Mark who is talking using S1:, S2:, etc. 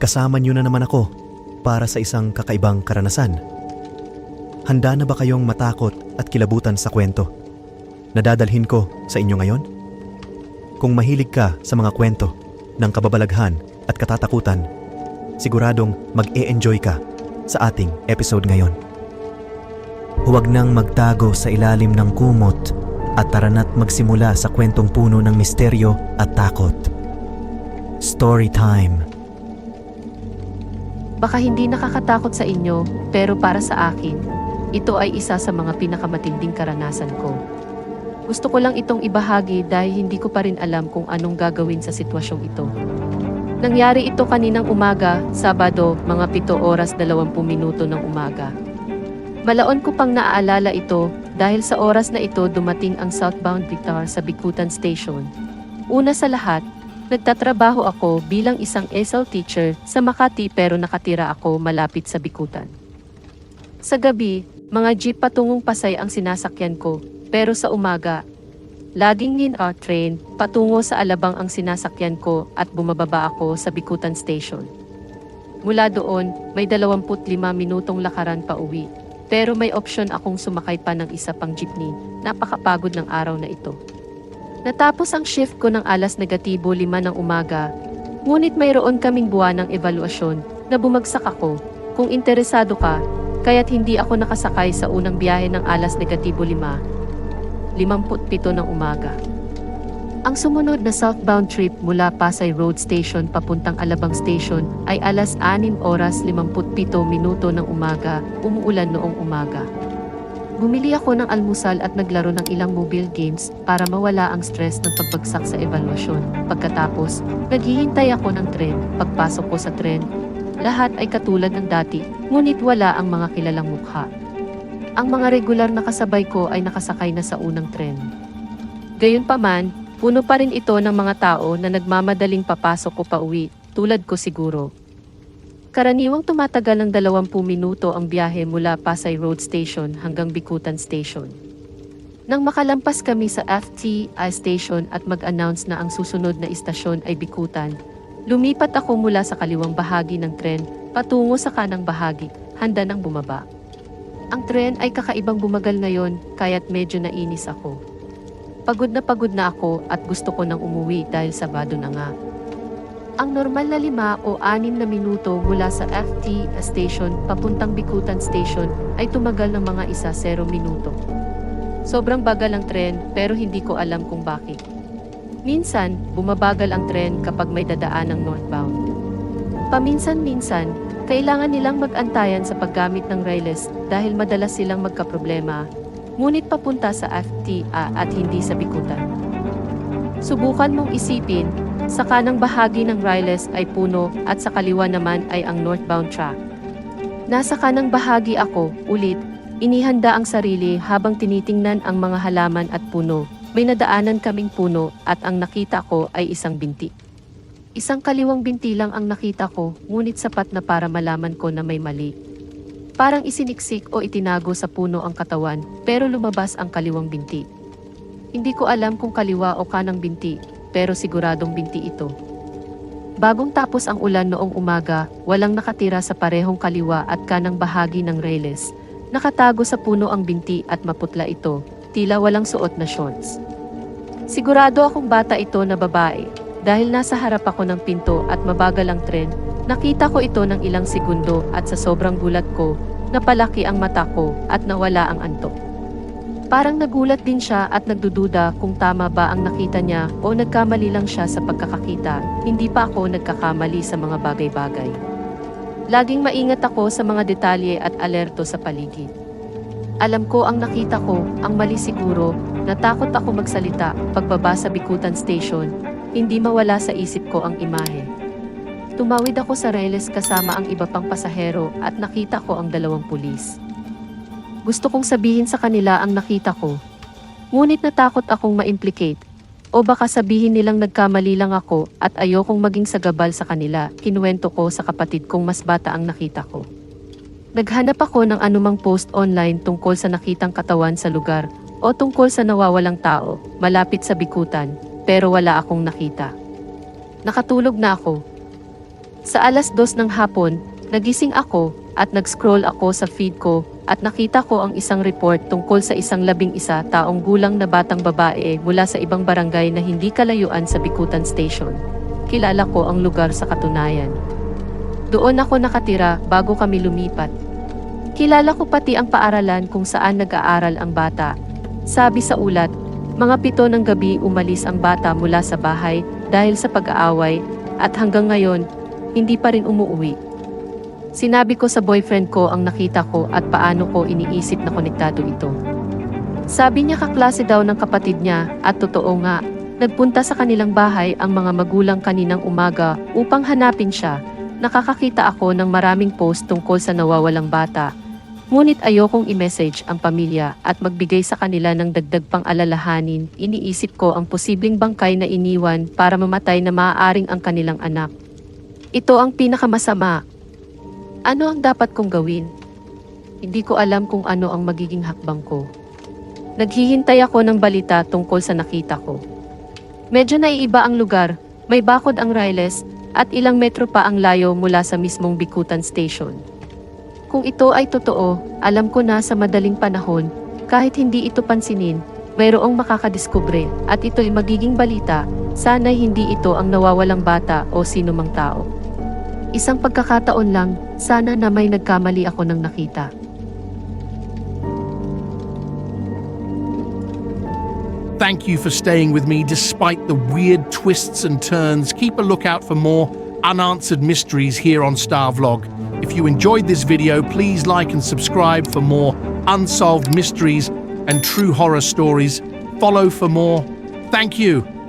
S1: Kasama niyo na naman ako para sa isang kakaibang karanasan. Handa na ba kayong matakot at kilabutan sa kwento? Nadadalhin ko sa inyo ngayon? Kung mahilig ka sa mga kwento ng kababalaghan at katatakutan, siguradong mag-e-enjoy ka sa ating episode ngayon. Huwag nang magtago sa ilalim ng kumot at tarana't magsimula sa kwentong puno ng misteryo at takot. Story time.
S2: Baka hindi nakakatakot sa inyo, pero para sa akin, ito ay isa sa mga pinakamatinding karanasan ko. Gusto ko lang itong ibahagi dahil hindi ko pa rin alam kung anong gagawin sa sitwasyong ito. Nangyari ito kaninang umaga, Sabado, mga 7 oras 20 minuto ng umaga. Malaon ko pang naaalala ito dahil sa oras na ito dumating ang southbound Victor sa Bikutan Station. Una sa lahat, nagtatrabaho ako bilang isang ESL teacher sa Makati pero nakatira ako malapit sa Bikutan. Sa gabi, mga jeep patungong Pasay ang sinasakyan ko, pero sa umaga, laging nin our train patungo sa Alabang ang sinasakyan ko at bumababa ako sa Bikutan Station. Mula doon, may 25 minutong lakaran pa uwi. Pero may opsyon akong sumakay pa ng isa pang jeepney. Napakapagod ng araw na ito. Natapos ang shift ko ng alas negatibo 5 ng umaga. Ngunit mayroon kaming buwan ng evaluasyon na bumagsak ako. Kung interesado ka, kaya't hindi ako nakasakay sa unang biyahe ng alas negatibo 5. 57 ng umaga. Ang sumunod na southbound trip mula Pasay Road Station papuntang Alabang Station ay alas 6 oras 57 minuto ng umaga, umuulan noong umaga. Bumili ako ng almusal at naglaro ng ilang mobile games para mawala ang stress ng pagbagsak sa evaluasyon. Pagkatapos, naghihintay ako ng tren. Pagpasok ko sa tren, lahat ay katulad ng dati, ngunit wala ang mga kilalang mukha. Ang mga regular na kasabay ko ay nakasakay na sa unang tren. Gayunpaman, puno pa rin ito ng mga tao na nagmamadaling papasok ko pa uwi, tulad ko siguro. Karaniwang tumatagal ng 20 minuto ang biyahe mula Pasay Road Station hanggang Bikutan Station. Nang makalampas kami sa FTI Station at mag-announce na ang susunod na istasyon ay Bikutan, lumipat ako mula sa kaliwang bahagi ng tren patungo sa kanang bahagi, handa nang bumaba. Ang tren ay kakaibang bumagal ngayon, kaya't medyo nainis ako. Pagod na pagod na ako at gusto ko nang umuwi dahil Sabado na nga. Ang normal na lima o anim na minuto mula sa FT station papuntang Bikutan station ay tumagal ng mga isa zero minuto. Sobrang bagal ang tren pero hindi ko alam kung bakit. Minsan, bumabagal ang tren kapag may dadaan ng northbound. Paminsan-minsan, kailangan nilang mag-antayan sa paggamit ng railes dahil madalas silang magkaproblema, ngunit papunta sa FTA at hindi sa Bikutan. Subukan mong isipin, sa kanang bahagi ng Riles ay puno at sa kaliwa naman ay ang northbound track. Nasa kanang bahagi ako, ulit, inihanda ang sarili habang tinitingnan ang mga halaman at puno. May nadaanan kaming puno at ang nakita ko ay isang binti. Isang kaliwang binti lang ang nakita ko, ngunit sapat na para malaman ko na may mali. Parang isiniksik o itinago sa puno ang katawan, pero lumabas ang kaliwang binti. Hindi ko alam kung kaliwa o kanang binti, pero siguradong binti ito. Bagong tapos ang ulan noong umaga, walang nakatira sa parehong kaliwa at kanang bahagi ng railes. Nakatago sa puno ang binti at maputla ito, tila walang suot na shorts. Sigurado akong bata ito na babae, dahil nasa harap ako ng pinto at mabagal ang tren, nakita ko ito ng ilang segundo at sa sobrang gulat ko, napalaki ang mata ko at nawala ang antok. Parang nagulat din siya at nagdududa kung tama ba ang nakita niya o nagkamali lang siya sa pagkakakita. Hindi pa ako nagkakamali sa mga bagay-bagay. Laging maingat ako sa mga detalye at alerto sa paligid. Alam ko ang nakita ko, ang mali siguro, natakot ako magsalita pagbaba sa Bikutan Station, hindi mawala sa isip ko ang imahe. Tumawid ako sa reles kasama ang iba pang pasahero at nakita ko ang dalawang pulis. Gusto kong sabihin sa kanila ang nakita ko. Ngunit natakot akong ma-implicate. O baka sabihin nilang nagkamali lang ako at ayokong maging sagabal sa kanila, kinuwento ko sa kapatid kong mas bata ang nakita ko. Naghanap ako ng anumang post online tungkol sa nakitang katawan sa lugar o tungkol sa nawawalang tao malapit sa bikutan pero wala akong nakita. Nakatulog na ako. Sa alas dos ng hapon, nagising ako at nag-scroll ako sa feed ko at nakita ko ang isang report tungkol sa isang labing isa taong gulang na batang babae mula sa ibang barangay na hindi kalayuan sa Bikutan Station. Kilala ko ang lugar sa katunayan. Doon ako nakatira bago kami lumipat. Kilala ko pati ang paaralan kung saan nag-aaral ang bata. Sabi sa ulat, mga pito ng gabi umalis ang bata mula sa bahay dahil sa pag-aaway at hanggang ngayon, hindi pa rin umuwi. Sinabi ko sa boyfriend ko ang nakita ko at paano ko iniisip na konektado ito. Sabi niya kaklase daw ng kapatid niya at totoo nga, nagpunta sa kanilang bahay ang mga magulang kaninang umaga upang hanapin siya. Nakakakita ako ng maraming post tungkol sa nawawalang bata. Ngunit ayokong i-message ang pamilya at magbigay sa kanila ng dagdag pang alalahanin. Iniisip ko ang posibleng bangkay na iniwan para mamatay na maaaring ang kanilang anak. Ito ang pinakamasama. Ano ang dapat kong gawin? Hindi ko alam kung ano ang magiging hakbang ko. Naghihintay ako ng balita tungkol sa nakita ko. Medyo naiiba ang lugar, may bakod ang Riles, at ilang metro pa ang layo mula sa mismong Bikutan Station. Kung ito ay totoo, alam ko na sa madaling panahon, kahit hindi ito pansinin, mayroong makakadiskubre at ito'y magiging balita, sana'y hindi ito ang nawawalang bata o sino mang tao. Isang pagkakataon lang, sana na may nagkamali ako ng nakita.
S3: Thank you for staying with me despite the weird twists and turns. Keep a lookout for more unanswered mysteries here on Star Vlog. If you enjoyed this video, please like and subscribe for more unsolved mysteries and true horror stories. Follow for more. Thank you.